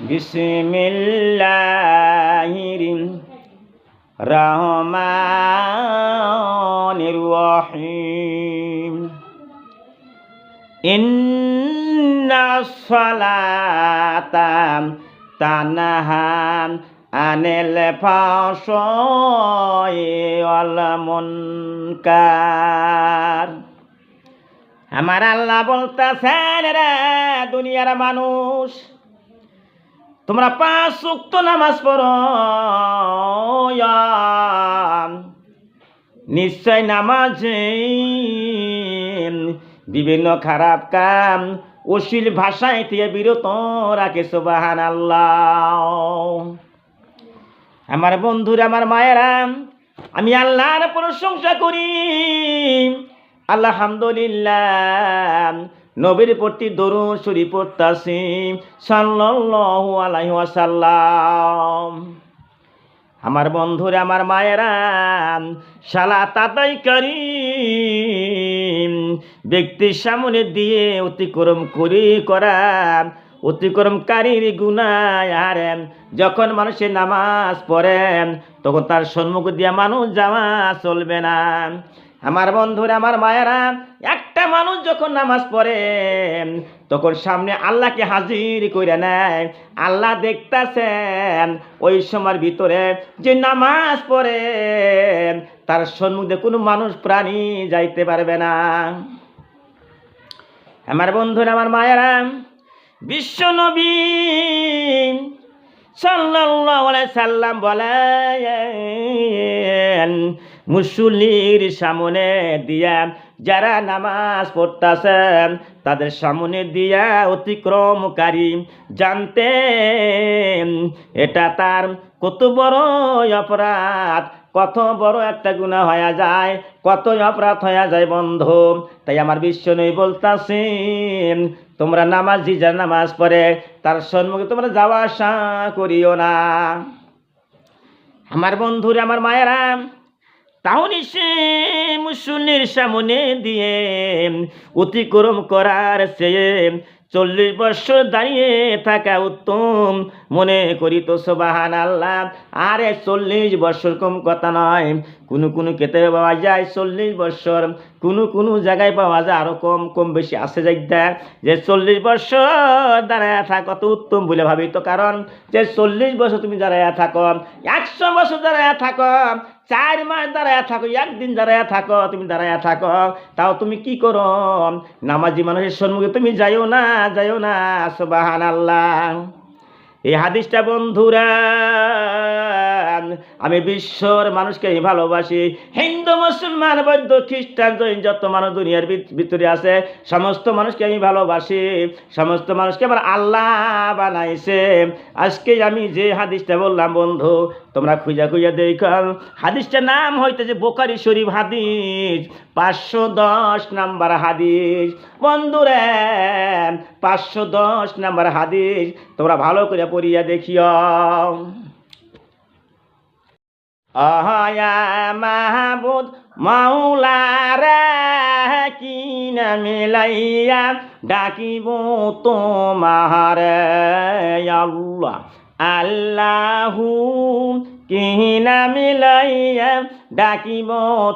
বিসমিল্লাহির রহমানির রহিম। ইন্না সালাতা তানাহা আনিল মুনকার। আমার আল্লাহ বলতেছেন রে দুনিয়ার মানুষ তোমরা পাঁচ উক্ত নামাজ পড়ো। নিশ্চয় নামাজে বিভিন্ন খারাপ কাম, অশ্লীল ভাষায় থেকে বিরত রাখে সোবাহান আল্লাহ আমার বন্ধুরা, আমার মায়েরা, আমি আল্লাহর প্রশংসা করি। আলহামদুলিল্লাহ। নবীর প্রতি দরুন শরীফ পড়তাছি সাল্লাল্লাহু আমার বন্ধুরা, আমার মায়েরা শালা তাতাই করি। ব্যক্তির সামনে দিয়ে অতিক্রম করি করা অতিক্রমকারীর গুনায় আর যখন মানুষের নামাজ পড়েন, তখন তার সম্মুখ দিয়ে মানুষ যাওয়া চলবে না। আমার বন্ধুরা, আমার মায়েরা, একটা মানুষ যখন নামাজ পড়ে, তখন সামনে আল্লাহকে হাজির করে নেয়। আল্লাহ দেখতাছেন, ওই সময়ের ভিতরে যে নামাজ পড়ে, তার সম্মুখে কোনো মানুষ প্রাণী যাইতে পারবে না। আমার বন্ধুরা, আমার মায়েরা, বিশ্ব নবী আলাইহি সাল্লাম বলেন মুসল্লির সামনে দিয়া যারা নামাজ পড়তাছেন, তাদের সামনে দিয়া অতিক্রমকারী জানতে এটা তার কত বড় অপরাধ, কত বড় একটা গুণা হয়ে যায় কত অপরাধ হয়ে যায় বন্ধ। তাই আমার বিশ্ব নেই বলতাছি তোমরা নামাজ যারা নামাজ পড়ে, তার সম্মুখে তোমরা যাওয়া আসা করিও না। আমার বন্ধুরা, আমার মায়েরা তাহলে সে মুসল্লির সামনে দিয়ে অতিক্রম করার সে চল্লিশ বছর দাঁড়িয়ে থাকা উত্তম মনে করি তো সোবাহান আল্লাহ আরে চল্লিশ বছর কম কথা নয়। কোনো কোনো কেতে পাওয়া যায় চল্লিশ বছর কোনো কোনো জায়গায় পাওয়া যায় আরও কম কম বেশি আছে যাইতা যে চল্লিশ বছর দাঁড়ায় থাকা কত উত্তম বলে ভাবি তো কারণ। যে চল্লিশ বছর তুমি দাঁড়ায় থাকো, একশো বছর দাঁড়ায় থাকো, চার মাস দাঁড়ায় থাকো, একদিন দাঁড়ায় থাকো, তুমি দাঁড়ায় থাকো, তাও তুমি কি করো? নামাজি মানুষের সম্মুখে তুমি যাইও না যাইও না সোবাহান আল্লাহ এই হাদিসটা বন্ধুরা আমি বিশ্বর মানুষকে ভালোবাসি। হিন্দু, মুসলমান, বৌদ্ধ, খ্রিস্টান, জৈন, যত মানুষ দুনিয়ার ভিতরে আছে, সমস্ত মানুষকে আমি ভালোবাসি। সমস্ত মানুষকে আবার আল্লাহ বানাইছে। আজকে আমি যে হাদিসটা বললাম, বন্ধু, তোমরা খুঁজা খুঁজা দেখো। হাদিসটার নাম হইতেছে বোকারি শরীফ হাদিস, পাঁচশো দশ নাম্বার হাদিস। বন্ধুরে, পাঁচশো দশ নাম্বার হাদিস, তোমরা ভালো করে পড়িয়া দেখিও। আহায়া মাহবুদ মাওলারা কি নামে লাইয়া ডাকিব তোমার। আল্লাহ, আল্লাহু কি নামে লাইয়া ডাকিব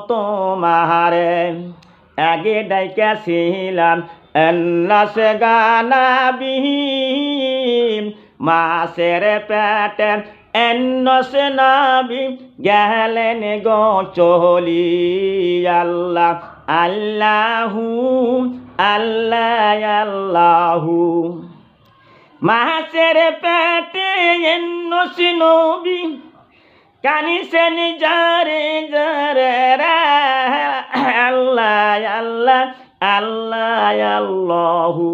তোমার। আগে ডাইকাছিলাম, এন্নাসে গানা বিহীন মাসের পেটে নাবি গেলেন গো চলি আল্লাহ, আল্লাহু আল্লাহ, আল্লাহু। মাসের পেটে এন্নসে নবী কানিসেন যারে যারে আল্লাহ আল্লাহ আল্লাহ, আল্লাহু।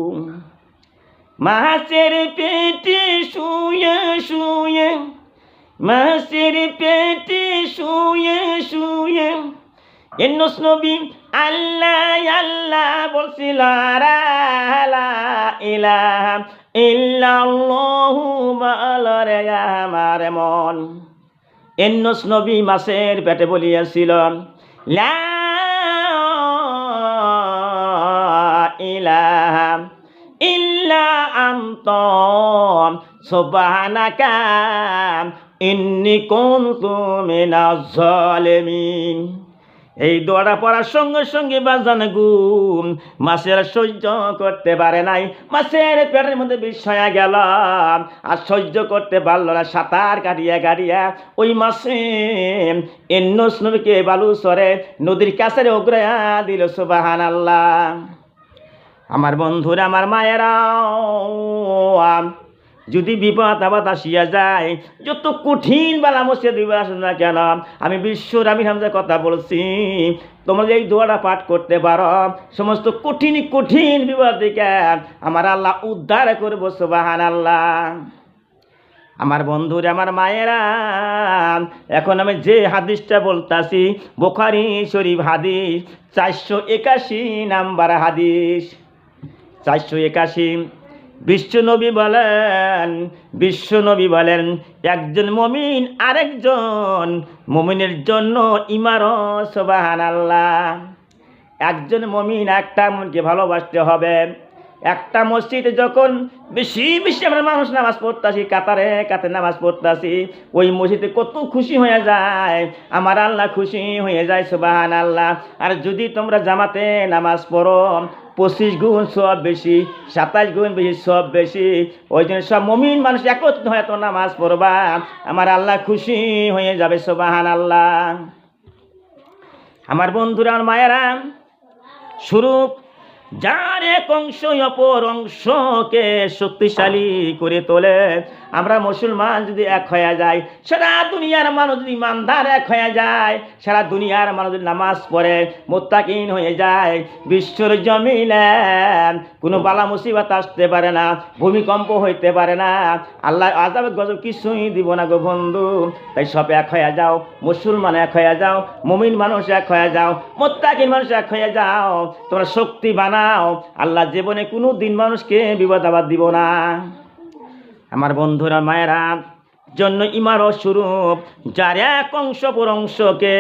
মাসের পেটে শুয়ে শুয়ে মাসের পেটে শুয়ে শুয়ে এন্নস নবী আল্লাহ আল্লাহ বলছিল ইলাহা ইল্লাল্লাহু বলরে আমার মন। এন্নস নবী মাসের পেটে বলিয়াছিল, লা ইলাহা ইল্লা আন্ত, সুবহানাকা ইন্নি কুনতু মিনাজ জালিমিন। এই দোয়াটা পড়ার সঙ্গে সঙ্গে বাজান গুম মাছের সহ্য করতে পারে নাই। মাছের পেটের মধ্যে বিষ হয়ে গেল। আর সহ্য করতে পারল না, সাঁতার কাটিয়া কাটিয়া। ওই মাসে এন্নস নবীকে বালু সরে নদীর কাছারে ওগ্রায়া দিল সুবাহান আল্লাহ আমার বন্ধুরা, আমার মায়েরা যদি বিপদ আপদ আসিয়া যায়, যত কঠিন বালা মসে দিবে আসুন না কেন, আমি বিশ্বর আমি হামজা কথা বলছি, তোমরা এই দোয়াটা পাঠ করতে পারো, সমস্ত কঠিন কঠিন বিপদ থেকে আমার আল্লাহ উদ্ধার করব সুবাহান আল্লাহ আমার বন্ধুরা, আমার মায়েরা, এখন আমি যে হাদিসটা বলতাছি, বোখারি শরীফ হাদিস, চারশো একাশি নাম্বার হাদিস, চারশো একাশি বিশ্বনবী বলেন বিশ্বনবী বলেন, একজন মমিন আরেকজন মমিনের জন্য ইমারত সোবাহান আল্লাহ একজন মমিন একটা মনকে ভালোবাসতে হবে। একটা মসজিদে যখন বেশি বেশি আমরা মানুষ নামাজ পড়তাছি, কাতারে কাতে নামাজ পড়তাছি, ওই মসজিদে কত খুশি হয়ে যায়, আমার আল্লাহ খুশি হয়ে যায় সুবাহান আল্লাহ আর যদি তোমরা জামাতে নামাজ পড়ো পঁচিশ গুণ সব বেশি, সাতাশ গুণ বেশি, সব বেশি। ওই জন্য সব মমিন মানুষ একত্র হয়তো নামাজ পড়বা। আমার আল্লাহ খুশি হয়ে যাবে সুবাহান আল্লাহ আমার বন্ধুরা মায়েরা স্বরূপ যার এক অংশ অপর অংশকে শক্তিশালী করে তোলে আমরা মুসলমান যদি এক হয়ে যায় সারা দুনিয়ার মানুষ যদি ইমানদার এক হয়ে যায়, সারা দুনিয়ার মানুষ যদি নামাজ পড়ে, মোত্তাকিন হয়ে যায়, বিশ্বর জমিনে কোনো বালা মুসিবত আসতে পারে না, ভূমিকম্প হইতে পারে না, আল্লাহ আজাব গজব কিছুই দিব না গো বন্ধু। তাই সব এক হয়ে যাও, মুসলমান এক হয়ে যাও, মুমিন মানুষ এক হয়ে যাও, মোত্তাকিন মানুষ এক হয়ে যাও, তোমরা শক্তি বানাও, আল্লাহ জীবনে কোনো দিন মানুষকে বিপদ আবাদ দিব না। আমার বন্ধুরা মায়েরা, জন্য ইমারত স্বরূপ যার এক অংশ পর অংশকে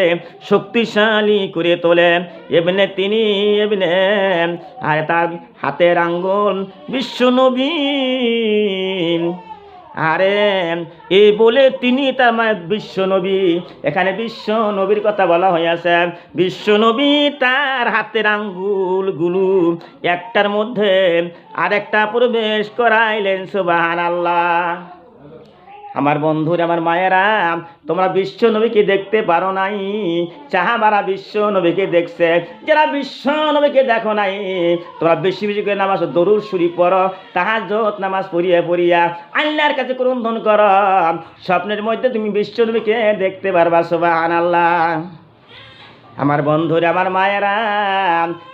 শক্তিশালী করে তোলেন এমনি তিনি এমনি আর তার হাতের আঙ্গুল বিশ্বনবী আরে এই বলে তিনি তার মানে বিশ্ব নবী। এখানে বিশ্ব নবীর কথা বলা হয়েছে। বিশ্ব নবী তার হাতের আঙ্গুল গুলু। একটার মধ্যে আরেকটা প্রবেশ করাইলেন সুবাহ আল্লাহ আমার বন্ধুর, আমার মায়েরা, তোমরা বিশ্ব নবীকে দেখতে পারো নাই। চাহাবারা বিশ্ব নবীকে দেখছে। যারা বিশ্ব নবীকে দেখো নাই, তোমরা বেশি বেশি করে নামাজ দরুর সুরি পড়ো তাহাজত নামাজ পড়িয়া পড়িয়া আল্লাহর কাছে ক্রন্দন কর। স্বপ্নের মধ্যে তুমি বিশ্ব নবীকে দেখতে পারবা সোবাহ আল্লাহ আমার বন্ধুরা, আমার মায়েরা,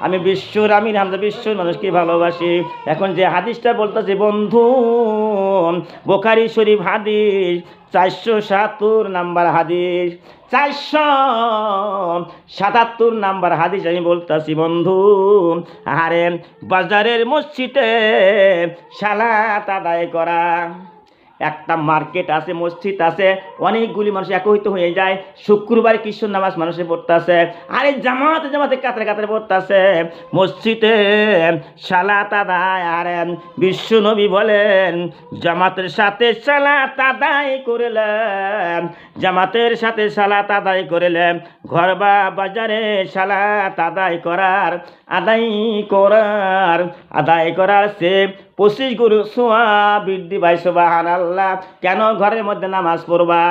আমি বিশ্বর, আমি হামজা বিশ্বর মানুষকে ভালোবাসি? এখন যে হাদিসটা বলতেছি, বন্ধু, বোখারি শরীফ হাদিস, চারশো সাতাত্তর নাম্বার হাদিস, চারশো সাতাত্তর নাম্বার হাদিস আমি বলতেছি, বন্ধু। আরে বাজারের মসজিদে সালাত আদায় করা। একটা মার্কেট আছে, মসজিদ আছে, অনেকগুলি মানুষ একত্রিত হয়ে যায়। শুক্রবার কিশোর নামাজ মানুষে পড়তে পড়তেছে, আরে জামাতে জামাতে কাতারে কাতারে পড়তেছে। মসজিদে সালাত আদায়, আর বিশ্ব নবী বলেন, জামাতের সাথে সালাত আদায় করিলেন, জামাতের সাথে সালাত আদায় করিলেন। ঘর বা বাজারে সালাত আদায় করার আদায় করার আদায় করার সে পঁচিশ গুরু সোয়া বৃদ্ধি ভাই সোবাহান আল্লাহ কেন ঘরের মধ্যে নামাজ পড়বা?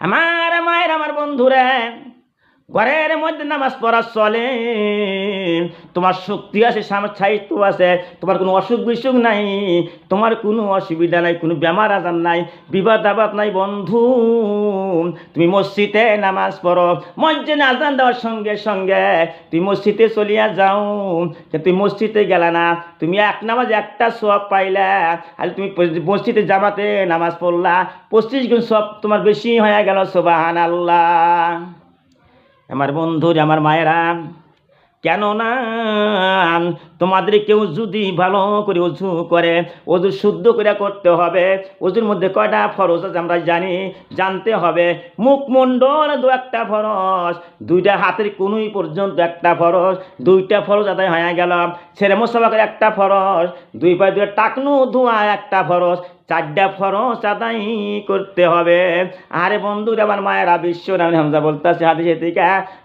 আমার মায়ের, আমার বন্ধুরা ঘরের মধ্যে নামাজ পড়া চলে। তোমার শক্তি আছে সাহিত্য আছে, তোমার কোনো অসুখ বিসুখ নাই, তোমার কোনো অসুবিধা নাই, কোনো বেমার আজার নাই বিবাদ আবাদ নাই, বন্ধু। তুমি মসজিদে নামাজ পড়ো, মসজিদে আজান দেওয়ার সঙ্গে সঙ্গে তুমি মসজিদে চলিয়া যাও। তুমি মসজিদে গেলা না, তুমি এক নামাজ একটা সব পাইলা, আর তুমি মসজিদে জামাতে নামাজ পড়লা, পঁচিশ গুণ সব তোমার বেশি হয়ে গেল সোবাহান আল্লাহ আমার বন্ধুর, আমার মায়েরা, কেননা তোমাদের কেউ যদি ভালো করে অজু করে অজু শুদ্ধ করে করতে হবে অজুর মধ্যে কয়টা ফরজ আছে আমরা জানি, জানতে হবে। মুখমণ্ডল দু একটা ফরজ, দুইটা হাতের কোনুই পর্যন্ত একটা ফরজ, দুইটা ফরজ আদায় হয়ে গেল। ছেলে করে একটা ফরজ, দুই পায়ে দুটো টাকনু ধোয়া একটা ফরজ চারটা ফরজ আদায় করতে হবে। আরে বন্ধুরা, আমার মায়েরা বিশ্ব রাম হামজা বলতেছে হাদিসে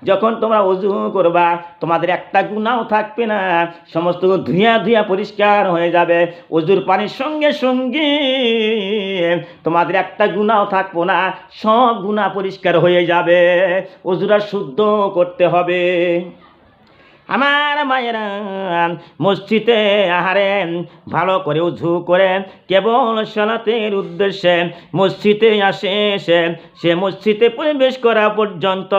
যখন তোমরা অজু করবা, তোমাদের একটা গুণাও থাকবে না, সমস্ত ধুইয়া ধুইয়া পরিষ্কার হয়ে যাবে। অজুর পানির সঙ্গে সঙ্গে তোমাদের একটা গুণাও থাকব না, সব গুণা পরিষ্কার হয়ে যাবে। অজুরা শুদ্ধ করতে হবে। আমার মায়েরা মসজিদে আহারে ভালো করে উজু করে কেবল সনাতের উদ্দেশ্যে মসজিদে আসে সে সে মসজিদে পরিবেশ করা পর্যন্ত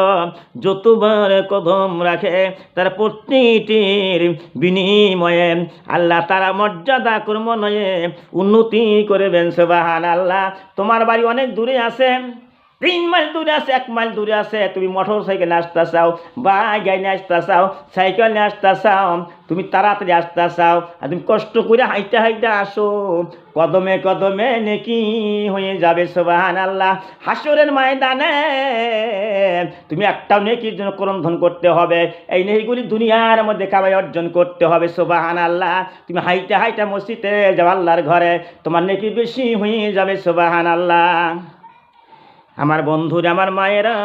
যতবার কদম রাখে তার প্রতিটির বিনিময়ে আল্লাহ তারা মর্যাদা কর্ম নয়ে উন্নতি করবেন সেবাহান আল্লাহ তোমার বাড়ি অনেক দূরে আছে। তিন মাইল দূরে আছে, এক মাইল দূরে আছে। তুমি মোটর সাইকেলে আসতে চাও বা গাড়ি নিয়ে আসতে চাও সাইকেল আসতে চাও, তুমি তাড়াতাড়ি আসতে চাও, আর তুমি কষ্ট করে হাইতে হাইতে আসো। কদমে কদমে নেকি হয়ে যাবে সোবাহান আল্লাহ হাসরের ময়দানে তুমি একটাও নেকির জন্য করন্ধন করতে হবে। এই নেকিগুলি দুনিয়ার মধ্যে কামাই অর্জন করতে হবে সোবাহান আল্লাহ তুমি হাইতে হাইতে মসজিদে যাও, আল্লাহর ঘরে। তোমার নেকি বেশি হয়ে যাবে সোবাহান আল্লাহ আমার বন্ধুর, আমার মায়েরা,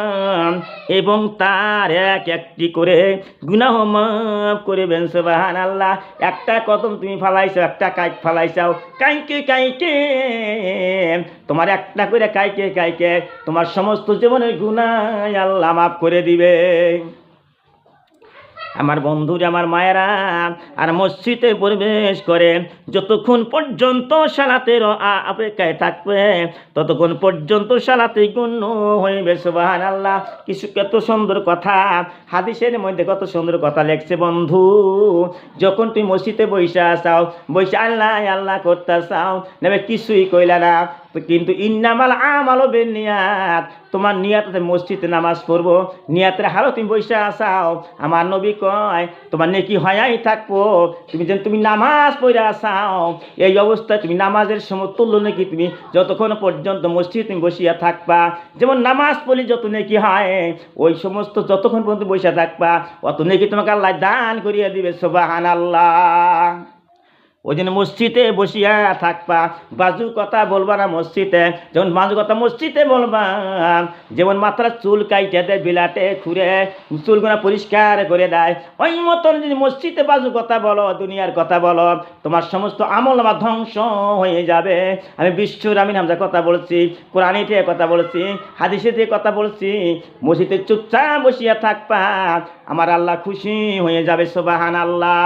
এবং তার এক একটি করে গুনাহ মাফ করবেন সুবাহান আল্লাহ একটা কদম তুমি ফালাইছো, একটা কাইক ফালাইছাও। কাইকে কাইকে? তোমার একটা করে কাইকে কাইকে? তোমার সমস্ত জীবনের গুনাহ আল্লাহ মাফ করে দিবে। আমার বন্ধুরা আমার মায়েরা আর মসজিদে প্রবেশ করে, যতক্ষণ পর্যন্ত সালাতের অপেক্ষায় থাকবে, ততক্ষণ পর্যন্ত সালাতে গণ্য হইবে সুবাহান আল্লাহ কিছু কত সুন্দর কথা, হাদিসের মধ্যে কত সুন্দর কথা লেখছে, বন্ধু। যখন তুমি মসজিদে বৈশা আসাও বৈশা আল্লাহ আল্লাহ করতে চাও, নেবে কিছুই কইলা না। তো কিন্তু ইন্নামাল আমাল নিয়াত তোমার নিয়াতে মসজিদে নামাজ পড়ব, নিয়াতের হালো তুমি বৈশা আসাও। আমার নবী কয়, তোমার নেকি হয়াই থাকব, তুমি যেন তুমি নামাজ পড়ে আসাও। এই অবস্থায় তুমি নামাজের সময় তুললো নাকি, তুমি যতক্ষণ পর্যন্ত মসজিদ তুমি বসিয়া থাকবা, যেমন নামাজ পড়লে যত নেকি হয়, ওই সমস্ত যতক্ষণ পর্যন্ত বসে থাকবা, অত নেকি তোমাকে আল্লাহ দান করিয়া দিবে সোবাহান আল্লাহ ওই জন্য মসজিদে বসিয়া থাকবা, বাজু কথা বলবা না মসজিদে, যেমন বাজু কথা মসজিদে বলবা, যেমন মাথার চুল কাইটে দেয় বিলাটে খুঁড়ে, চুলগুলা পরিষ্কার করে দেয়। ওই মতন যদি মসজিদে বাজু কথা বলো, দুনিয়ার কথা বলো, তোমার সমস্ত আমল আমার ধ্বংস হয়ে যাবে। আমি বিশ্বর আমি নামজা কথা বলছি, কোরআনি থেকে কথা বলছি, হাদিসে থেকে কথা বলছি, মসজিদে চুপচাপ বসিয়া থাকবা, আমার আল্লাহ খুশি হয়ে যাবে সোবাহান আল্লাহ